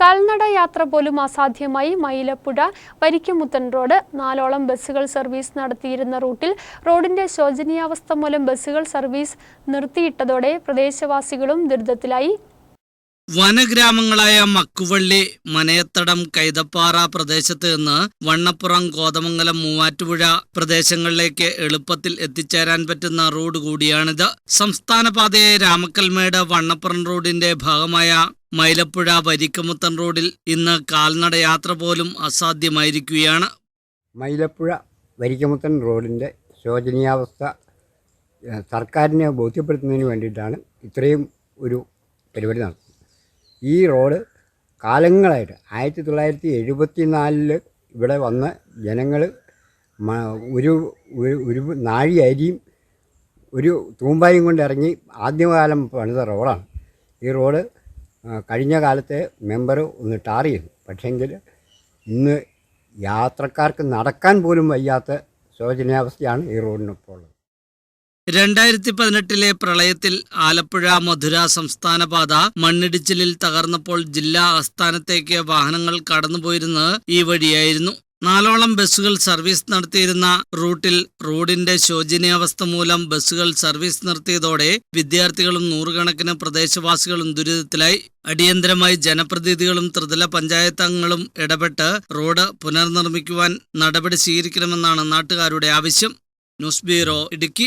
കാൽനട യാത്ര പോലും അസാധ്യമായി. മൈലപ്പുഴ വരിക്കമുത്തൻ റോഡ് നാലോളം ബസ്സുകൾ സർവീസ് നടത്തിയിരുന്ന റൂട്ടിൽ റോഡിന്റെ ശോചനീയാവസ്ഥ മൂലം ബസ്സുകൾ സർവീസ് നിർത്തിയിട്ടതോടെ പ്രദേശവാസികളും ദുരിതത്തിലായി. വനഗ്രാമങ്ങളായ മക്കുവള്ളി മനയത്തടം കൈതപ്പാറ പ്രദേശത്ത് നിന്ന് വണ്ണപ്പുറം കോതമംഗലം മൂവാറ്റുപുഴ പ്രദേശങ്ങളിലേക്ക് എളുപ്പത്തിൽ എത്തിച്ചേരാൻ പറ്റുന്ന റോഡ് കൂടിയാണിത്. സംസ്ഥാന പാതയായ രാമക്കൽമേട് വണ്ണപ്പുറം റോഡിന്റെ ഭാഗമായ മൈലപ്പുഴ വരിക്കമുത്തൻ റോഡിൽ ഇന്ന് കാൽനട യാത്ര പോലും അസാധ്യമായിരിക്കുകയാണ്. മൈലപ്പുഴ വരിക്കമുത്തൻ റോഡിന്റെ ശോചനീയാവസ്ഥ സർക്കാരിനെ ബോധ്യപ്പെടുത്തുന്നതിന് വേണ്ടിയിട്ടാണ് ഇത്രയും ഒരു പരിപാടി നടത്തുന്നത്. ഈ റോഡ് കാലങ്ങളായിട്ട് ആയിരത്തി തൊള്ളായിരത്തി എഴുപത്തി നാലിൽ ഇവിടെ വന്ന ജനങ്ങൾ ഒരു ഒരു- നാഴി അരിയും ഒരു തൂമ്പായും കൊണ്ട് ഇറങ്ങി ആദ്യകാലം പണിത റോഡാണ്. ഈ റോഡ് കഴിഞ്ഞ കാലത്തെ മെമ്പർ ഒന്ന് ചെയ്തു. പക്ഷേങ്കിൽ ഇന്ന് യാത്രക്കാർക്ക് നടക്കാൻ പോലും വയ്യാത്ത ശോചനീയാവസ്ഥയാണ് ഈ റോഡിനിപ്പോൾ ഉള്ളത്. രണ്ടായിരത്തി പതിനെട്ടിലെ പ്രളയത്തിൽ ആലപ്പുഴ മധുര സംസ്ഥാന പാത മണ്ണിടിച്ചിലിൽ തകർന്നപ്പോൾ ജില്ലാ ആസ്ഥാനത്തേക്ക് വാഹനങ്ങൾ കടന്നുപോയിരുന്നത് ഈ വഴിയായിരുന്നു. നാലോളം ബസ്സുകൾ സർവീസ് നടത്തിയിരുന്ന റൂട്ടിൽ റോഡിന്റെ ശോചനീയാവസ്ഥ മൂലം ബസ്സുകൾ സർവീസ് നിർത്തിയതോടെ വിദ്യാർത്ഥികളും നൂറുകണക്കിന് പ്രദേശവാസികളും ദുരിതത്തിലായി. അടിയന്തരമായി ജനപ്രതിനിധികളും ത്രിതല പഞ്ചായത്ത് അംഗങ്ങളും ഇടപെട്ട് റോഡ് പുനർനിർമ്മിക്കുവാൻ നടപടി സ്വീകരിക്കണമെന്നാണ് നാട്ടുകാരുടെ ആവശ്യം. News bureau Idukki.